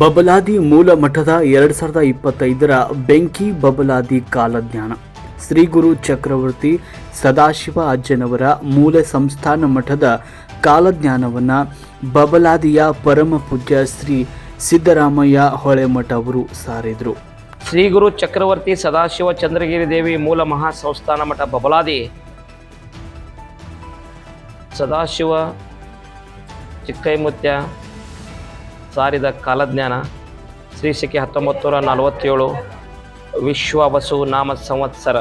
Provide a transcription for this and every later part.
ಬಬಲಾದಿ ಮೂಲ ಮಠದ ಎರಡ್ ಸಾವಿರದ ಇಪ್ಪತ್ತೈದರ ಬೆಂಕಿ ಬಬಲಾದಿ ಕಾಲಜ್ಞಾನ. ಶ್ರೀ ಗುರು ಚಕ್ರವರ್ತಿ ಸದಾಶಿವ ಅಜ್ಜನವರ ಮೂಲ ಸಂಸ್ಥಾನ ಮಠದ ಕಾಲಜ್ಞಾನವನ್ನು ಬಬಲಾದಿಯ ಪರಮ ಪೂಜ್ಯ ಶ್ರೀ ಸಿದ್ದರಾಮಯ್ಯ ಹೊಳೆಮಠ ಅವರು ಸಾರಿದರು. ಶ್ರೀ ಗುರು ಚಕ್ರವರ್ತಿ ಸದಾಶಿವ ಚಂದ್ರಗಿರಿ ದೇವಿ ಮೂಲ ಮಹಾ ಸಂಸ್ಥಾನ ಮಠ ಬಬಲಾದಿ. ಸದಾಶಿವ, ಚಿಕ್ಕೈಮುತ್ಯ ಸಾರಿದ ಕಾಲಜ್ಞಾನ ಶ್ರೀ ಶಕೆ ಹತ್ತೊಂಬತ್ತು ನೂರ ನಲವತ್ತೇಳು ವಿಶ್ವ ವಸು ನಾಮ ಸಂವತ್ಸರ.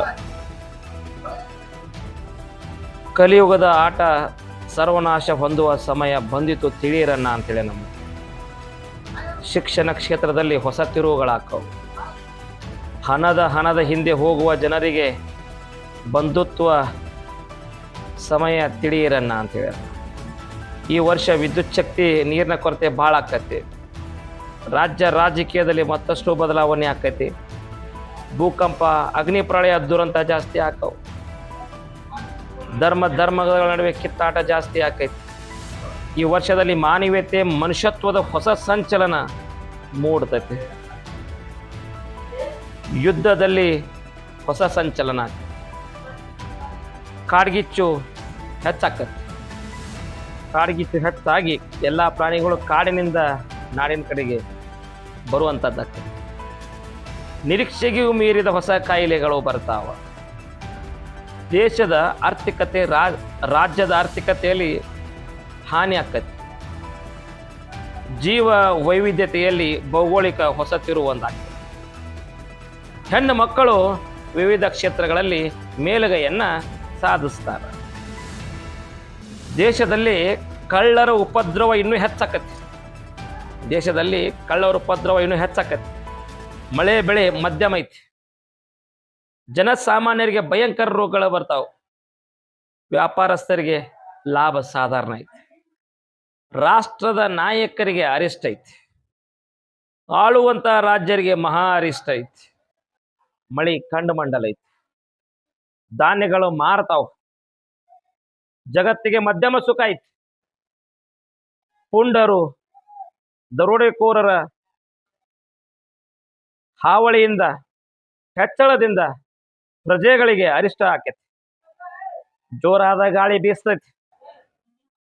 ಕಲಿಯುಗದ ಆಟ ಸರ್ವನಾಶ ಹೊಂದುವ ಸಮಯ ಬಂದಿತು ತಿಳಿಯಿರನ್ನ ಅಂತೇಳಿ ನಮ್ಮ ಶಿಕ್ಷಣ ಕ್ಷೇತ್ರದಲ್ಲಿ ಹೊಸ ತಿರುವುಗಳಾಕವು ಹಣದ ಹಣದ ಹಿಂದೆ ಹೋಗುವ ಜನರಿಗೆ ಬಂಧುತ್ವ ಸಮಯ ತಿಳಿಯಿರನ್ನ ಅಂತೇಳಿ. ಈ ವರ್ಷ ವಿದ್ಯುತ್ ಶಕ್ತಿ ನೀರಿನ ಕೊರತೆ ಭಾಳ ಆಕತಿ. ರಾಜ್ಯ ರಾಜಕೀಯದಲ್ಲಿ ಮತ್ತಷ್ಟು ಬದಲಾವಣೆ ಆಕೈತಿ. ಭೂಕಂಪ, ಅಗ್ನಿ ಪ್ರಳಯ ದುರಂತ ಜಾಸ್ತಿ ಆಕವು. ಧರ್ಮ, ಧರ್ಮಗಳ ನಡುವೆ ಕಿತ್ತಾಟ ಜಾಸ್ತಿ ಆಕೈತಿ. ಈ ವರ್ಷದಲ್ಲಿ ಮಾನವೀಯತೆ, ಮನುಷ್ಯತ್ವದ ಹೊಸ ಸಂಚಲನ ಮೂಡ್ತೈತಿ. ಯುದ್ಧದಲ್ಲಿ ಹೊಸ ಸಂಚಲನ. ಕಾಡ್ಗಿಚ್ಚು ಹೆಚ್ಚಾಕತ್ತೆ ಕಾಡ್ಗಿಚ್ಚು ಹೆಚ್ಚಾಗಿ ಎಲ್ಲ ಪ್ರಾಣಿಗಳು ಕಾಡಿನಿಂದ ನಾಡಿನ ಕಡೆಗೆ ಬರುವಂಥದ್ದಕ್ಕೆ ನಿರೀಕ್ಷೆಗೂ ಮೀರಿದ ಹೊಸ ಕಾಯಿಲೆಗಳು ಬರ್ತಾವ. ದೇಶದ ಆರ್ಥಿಕತೆ ರಾಜ್ಯದ ಆರ್ಥಿಕತೆಯಲ್ಲಿ ಹಾನಿ ಆಕತಿ. ಜೀವ ವೈವಿಧ್ಯತೆಯಲ್ಲಿ ಭೌಗೋಳಿಕ ಹೊಸ ತಿರುವು ಹೆಣ್ಣು ಮಕ್ಕಳು ವಿವಿಧ ಕ್ಷೇತ್ರಗಳಲ್ಲಿ ಮೇಲುಗೈಯನ್ನು ಸಾಧಿಸ್ತಾರೆ. ದೇಶದಲ್ಲಿ ಕಳ್ಳರ ಉಪದ್ರವ ಇನ್ನೂ ಹೆಚ್ಚಾಕತಿ ದೇಶದಲ್ಲಿ ಕಳ್ಳರ ಉಪದ್ರವ ಇನ್ನೂ ಹೆಚ್ಚಾಕತಿ ಮಳೆ ಬೆಳೆ ಮಧ್ಯಮ ಐತಿ. ಜನಸಾಮಾನ್ಯರಿಗೆ ಭಯಂಕರ ರೋಗಗಳು ಬರ್ತಾವೆ. ವ್ಯಾಪಾರಸ್ಥರಿಗೆ ಲಾಭ ಸಾಧಾರಣ ಐತಿ. ರಾಷ್ಟ್ರದ ನಾಯಕರಿಗೆ ಅರಿಷ್ಟ ಐತಿ. ಆಳುವಂತ ರಾಜ್ಯರಿಗೆ ಮಹಾ ಅರಿಷ್ಟ ಐತಿ. ಮಳಿ ಕಂಡು ಮಂಡಲ ಐತಿ. ಧಾನ್ಯಗಳು ಮಾರ್ತಾವ. ಜಗತ್ತಿಗೆ ಮಧ್ಯಮ ಸುಖ ಐತಿ. ಪುಂಡರು, ದರೋಡೆಕೋರರ ಹಾವಳಿಯಿಂದ, ಹೆಚ್ಚಳದಿಂದ ಪ್ರಜೆಗಳಿಗೆ ಅರಿಷ್ಟ ಆಕೈತಿ. ಜೋರಾದ ಗಾಳಿ ಬೀಸ್ತೈತಿ.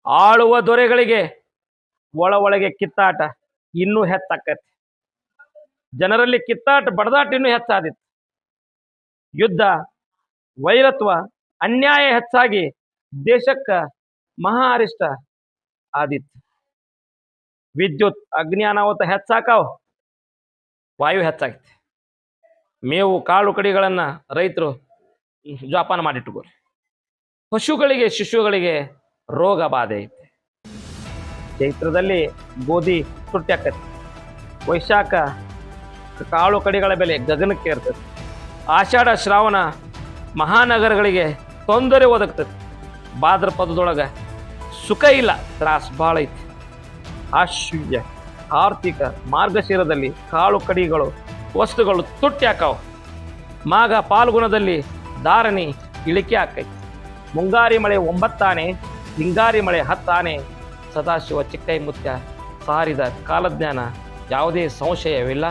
ಆಳುವ ದೊರೆಗಳಿಗೆ ಒಳ ಒಳಗೆ ಕಿತ್ತಾಟ ಇನ್ನೂ ಹೆಚ್ಚಾಕೈತಿ. ಜನರಲ್ಲಿ ಕಿತ್ತಾಟ, ಬಡದಾಟ ಇನ್ನೂ ಹೆಚ್ಚಾದಿತ್ತು ಯುದ್ಧ, ವೈರತ್ವ, ಅನ್ಯಾಯ ಹೆಚ್ಚಾಗಿ ದೇಶಕ್ಕ ಮಹಾ ಅರಿಷ್ಟ ಆದಿತ್ತು ವಿದ್ಯುತ್ ಅಗ್ನಿ ಅನಾಹುತ ಹೆಚ್ಚಾಕಾವು? ವಾಯು ಹೆಚ್ಚಾಗೈತಿ. ಮೇವು, ಕಾಳು ಕಡಿಗಳನ್ನು ರೈತರು ಜೋಪಾನ ಮಾಡಿಟ್ಟುಕೋರಿ. ಪಶುಗಳಿಗೆ, ಶಿಶುಗಳಿಗೆ ರೋಗ ಬಾಧೆ ಐತೆ. ಚೈತ್ರದಲ್ಲಿ ಗೋಧಿ ತುಟ್ಟಿ ಆಕತಿ. ವೈಶಾಖ ಕಾಳು ಕಡಿಗಳ ಬೆಲೆ ಗಗನಕ್ಕೆ ಇರ್ತದೆ ಆಷಾಢ, ಶ್ರಾವಣ ಮಹಾನಗರಗಳಿಗೆ ತೊಂದರೆ ಒದಗ್ತದೆ ಭಾದ್ರಪದದೊಳಗೆ ಸುಖ ಇಲ್ಲ, ತ್ರಾಸ ಭಾಳ ಐತಿ. ಆಶ್ಚರ್ಯ. ಆರ್ಥಿಕ ಮಾರ್ಗಶಿರದಲ್ಲಿ ಕಾಳು ಕಡಿಗಳು, ವಸ್ತುಗಳು ತುಟ್ಟಿ ಮಾಗ ಪಾಲ್ಗುಣದಲ್ಲಿ ಧಾರಣಿ ಇಳಿಕೆ ಹಾಕೈತಿ ಮುಂಗಾರಿ ಮಳೆ ಒಂಬತ್ತಾನೆ, ಹಿಂಗಾರಿ ಮಳೆ ಹತ್ತಾನೆ. ಸದಾಶಿವ ಚಿಕ್ಕೈ ಮುತ್ಯ ಸಾರಿದ ಕಾಲಜ್ಞಾನ ಯಾವುದೇ ಸಂಶಯವಿಲ್ಲ.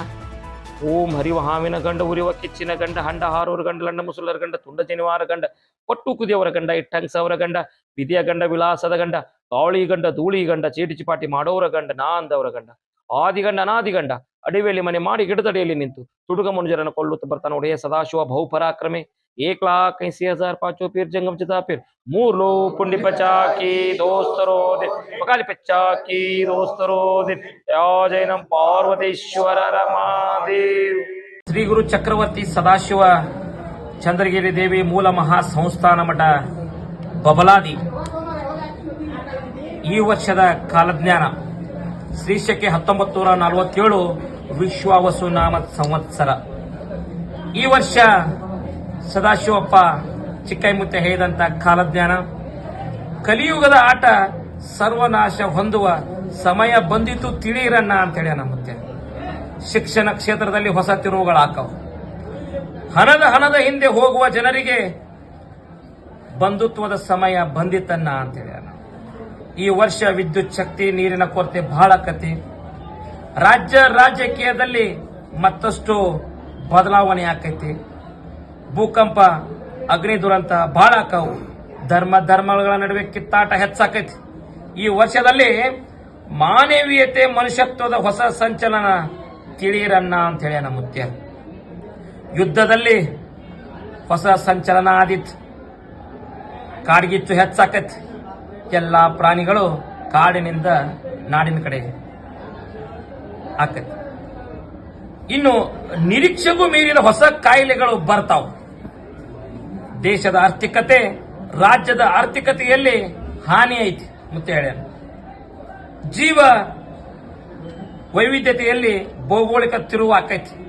ಓಂ ಹರಿವ ಹಾವಿನ ಗಂಡ, ಉರಿವ ಕಿಚ್ಚಿನ ಗಂಡ ಹಂಡ ಹಾರೂರು ಗಂಡ ಲಂಡ ಮುಸುಲರ ಗಂಡ ತುಂಡ ಜನಿವಾರ ಗಂಡ ಕೊಟ್ಟು ಕುದಿಯವರ ಗಂಡ, ಇಟ್ಟಂಗ್ಸವರ ಗಂಡ ವಿಧಿಯ ಗಂಡ ವಿಲಾಸದ ಗಂಡ, ಗಾಳಿ ಗಂಡ, ಧೂಳಿ ಗಂಡ ಚೀಟಿ ಚಿಪಾಟಿ ಮಾಡೋರ ಗಂಡ, ನಾ ಅಂದವರ ಗಂಡ ಆದಿಗಂಡ ಅನಾದಿಗಂಡ ಅಡಿವೆಯಲ್ಲಿ ಮನೆ ಮಾಡಿ ಗಿಡದಡಿಯಲ್ಲಿ ನಿಂತು ತುಡುಗ ಮನುಜರನ್ನು ಕೊಲ್ಲುತ್ತ ಬರ್ತಾನೆ ಒಡೆಯ ಸದಾಶಿವ ಬಹುಪರಾಕ್ರಮೆ ಏಕ್ ಲಾಕ್ ಐಸಿ ಹಜಾರ್ ಪಾಚೋ ಪೀರ್, ಜಂಗಮ್ ಚಿತಾಪೀರ್ ಮೂರ್ ಲೋ ಪುಂಡಿ ಪಚಾಕಿ ದೋಸ್ತರೋ ದೆ ಪಕಾಲಿ ಪಚಾಕಿ ದೋಸ್ತರೋ ದೆ ಜೈನಂ ಪಾರ್ವತೇಶ್ವರ ರಮಾದೇವ್. ಶ್ರೀ ಗುರು ಚಕ್ರವರ್ತಿ ಸದಾಶಿವ ಚಂದ್ರಗಿರಿ ದೇವಿ ಮೂಲ ಮಹಾ ಸಂಸ್ಥಾನ ಮಠ ಬಬಲಾದಿ. ಈ ವರ್ಷದ ಕಾಲಜ್ಞಾನ ಶ್ರೀ ಶಕೆ ಹತ್ತೊಂಬತ್ತು ನೂರ ನಲವತ್ತೇಳು ವಿಶ್ವಾವಸು ನಾಮ ಸಂವತ್ಸರ. ಈ ವರ್ಷ ಸದಾಶಿವಪ್ಪ ಚಿಕ್ಕೈಮುತ್ತೆ ಹೇಳಿದಂತ ಕಾಲಜ್ಞಾನ. ಕಲಿಯುಗದ ಆಟ ಸರ್ವನಾಶ ಹೊಂದುವ ಸಮಯ ಬಂದಿತು ತಿಳಿಯಿರನ್ನ ಅಂತೇಳಿ ಮತ್ತೆ ಶಿಕ್ಷಣ ಕ್ಷೇತ್ರದಲ್ಲಿ ಹೊಸ ತಿರುವುಗಳಾಕವು. ಹಣದ ಹಣದ ಹಿಂದೆ ಹೋಗುವ ಜನರಿಗೆ ಬಂಧುತ್ವದ ಸಮಯ ಬಂದಿತನ್ನ ಅಂತೇಳಿ ಈ ವರ್ಷ ವಿದ್ಯುತ್ ಶಕ್ತಿ, ನೀರಿನ ಕೊರತೆ ಬಹಳ ಆಕತಿ ರಾಜ್ಯ ರಾಜಕೀಯದಲ್ಲಿ ಮತ್ತಷ್ಟು ಬದಲಾವಣೆ ಆಕೈತಿ. ಭೂಕಂಪ, ಅಗ್ನಿ ದುರಂತ ಬಹಳ ಆಕಾವು. ಧರ್ಮ ಧರ್ಮಗಳ ನಡುವೆ ಕಿತ್ತಾಟ ಹೆಚ್ಚಾಕೈತಿ. ಈ ವರ್ಷದಲ್ಲಿ ಮಾನವೀಯತೆ, ಮನುಷ್ಯತ್ವದ ಹೊಸ ಸಂಚಲನ ತಿಳಿಯಿರನ್ನ ಅಂತ ಹೇಳ್ಯಾನ ಮುತ್ಯ ಯುದ್ಧದಲ್ಲಿ ಹೊಸ ಸಂಚಲನ ಆದಿತ್ತು ಕಾಡ್ಗಿಚ್ಚು ಹೆಚ್ಚಾಕತ್. ಎಲ್ಲ ಪ್ರಾಣಿಗಳು ಕಾಡಿನಿಂದ ನಾಡಿನ ಕಡೆ ಆಕತ್. ಇನ್ನು ನಿರೀಕ್ಷೆಗೂ ಮೀರಿದ ಹೊಸ ಕಾಯಿಲೆಗಳು ಬರ್ತಾವ. ದೇಶದ ಆರ್ಥಿಕತೆ, ರಾಜ್ಯದ ಆರ್ಥಿಕತೆಯಲ್ಲಿ ಹಾನಿ ಐತಿ ಮತ್ತೆ ಹೇಳ್ಯಾನ ಜೀವ ವೈವಿಧ್ಯತೆಯಲ್ಲಿ ಭೌಗೋಳಿಕ ತಿರುವು ಆಕೈತಿ.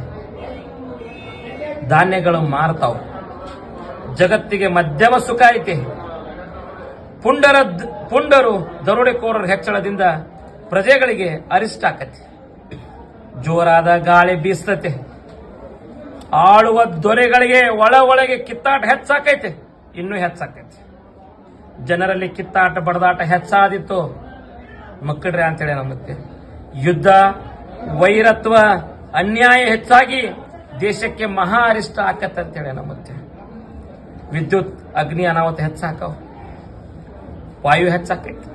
ಧಾನ್ಯಗಳು ಮಾರ್ತಾವ. ಜಗತ್ತಿಗೆ ಮಧ್ಯಮ ಸುಖ ಐತಿ. ಪುಂಡರ ಪುಂಡರು ದರೋಡೆಕೋರರ ಹೆಚ್ಚಳದಿಂದ ಪ್ರಜೆಗಳಿಗೆ ಅರಿಷ್ಟ ಆಕತಿ. ಜೋರಾದ ಗಾಳಿ ಬೀಸ್ತತೆ. ಆಳುವ ದೊರೆಗಳಿಗೆ ಒಳ ಒಳಗೆ ಕಿತ್ತಾಟ ಹೆಚ್ಚಾಕೈತೆ. ಇನ್ನೂ ಹೆಚ್ಚಾಕೈತೆ. ಜನರಲ್ಲಿ ಕಿತ್ತಾಟ ಬಡದಾಟ ಹೆಚ್ಚಾದಿತ್ತು. ಮಕ್ಕಳ್ರೆ ಅಂತೇಳಿ ನಮ್ಮತ್ತೆ ಯುದ್ಧ, ವೈರತ್ವ, ಅನ್ಯಾಯ ಹೆಚ್ಚಾಗಿ ದೇಶಕ್ಕೆ ಮಹಾ ಅರಿಷ್ಟ ಆಕತ್ತೆ ಅಂತೇಳಿ ನಮ್ಮತ್ತೆ ವಿದ್ಯುತ್, ಅಗ್ನಿ ಅನಾಹುತ ಹೆಚ್ಚಾಕವು. ವಾಯು ಹೆಚ್ಚಾಕೈತಿ.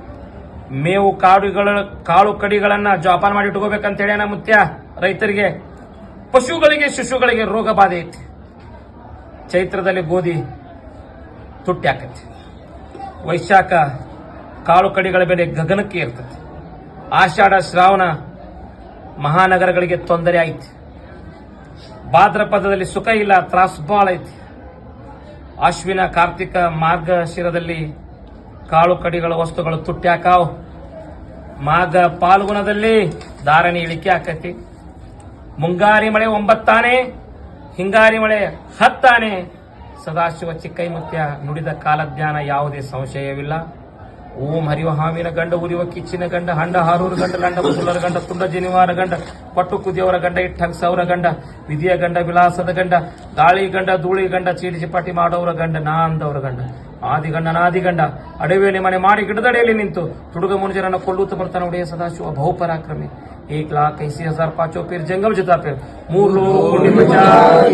ಮೇವು ಕಾಡುಗಳ, ಕಾಳು ಕಡಿಗಳನ್ನ ಜೋಪಾನ ಮಾಡಿ ಇಟ್ಕೋಬೇಕಂತ ಹೇಳಿ ಮುತ್ಯ ರೈತರಿಗೆ, ಪಶುಗಳಿಗೆ, ಶಿಶುಗಳಿಗೆ ರೋಗ ಬಾಧೆ ಐತಿ. ಚೈತ್ರದಲ್ಲಿ ಗೋಧಿ ತುಟ್ಟಿ ಆಕೈತಿ. ವೈಶಾಖ ಕಾಳು ಕಡಿಗಳ ಬೆಲೆ ಗಗನಕ್ಕೆ ಇರ್ತದೆ ಆಷಾಢ, ಶ್ರಾವಣ ಮಹಾನಗರಗಳಿಗೆ ತೊಂದರೆ ಐತಿ ಭಾದ್ರಪದದಲ್ಲಿ ಸುಖ ಇಲ್ಲ, ತ್ರಾಸು ಬಾಳ ಐತಿ. ಅಶ್ವಿನ ಕಾರ್ತಿಕ ಮಾರ್ಗಶಿರದಲ್ಲಿ ಕಾಳು ಕಡಿಗಳ ವಸ್ತುಗಳು ತುಟ್ಟ್ಯಾಕಾವ್. ಮಾಗ ಪಾಲ್ಗುಣದಲ್ಲಿ ಧಾರಣೆ ಇಳಿಕೆ ಆಕತಿ. ಮುಂಗಾರಿ ಮಳೆ ಒಂಬತ್ತಾನೆ, ಹಿಂಗಾರಿ ಮಳೆ ಹತ್ತಾನೆ. ಸದಾಶಿವ ಚಿಕ್ಕೈ ಮುತ್ಯ ನುಡಿದ ಕಾಲಜ್ಞಾನ ಯಾವುದೇ ಸಂಶಯವಿಲ್ಲ. ಓಂ ಹರಿವ ಹಾವಿನ ಗಂಡ, ಉರಿವ ಕಿಚ್ಚಿನ ಗಂಡ, ಹಂಡ, ಹಾರೂರು ಗಂಡ, ಲಂಡ ಮುಸುಲರ ಗಂಡ, ತುಂಡ, ಜನಿವಾರ ಗಂಡ ಪಟ್ಟು ಕುದಿಯವರ ಗಂಡ ಇಟ್ಟಂಗ್ ಸೌರ ಗಂಡ, ವಿಧಿಯ ಗಂಡ, ವಿಲಾಸದ ಗಂಡ ಗಾಳಿ ಗಂಡ ಧೂಳಿ ಗಂಡ ಚೀಡಿಸಿ ಪಟ್ಟಿ ಮಾಡೋರ ಗಂಡ ನಾ ಅಂದವರ ಗಂಡ ಆದಿಗಂಡ ನಾದಿಗಂಡ ಅಡವಿಯಲ್ಲಿ ಮನೆ ಮಾಡಿ ಗಿಡದಡಿಯಲ್ಲಿ ನಿಂತು ತುಡುಗ ಮುನುಜರನ್ನ ಕೊಲ್ಲುತ್ತ ಬರ್ತಾನೆ ಒಡೆಯ ಸದಾಶಿವ ಬಹುಪರಾಕ್ರಮಿ एक लाख इसी हजार पांचों फिर जंगम जुता फिर मूर लोग कुंडी पचास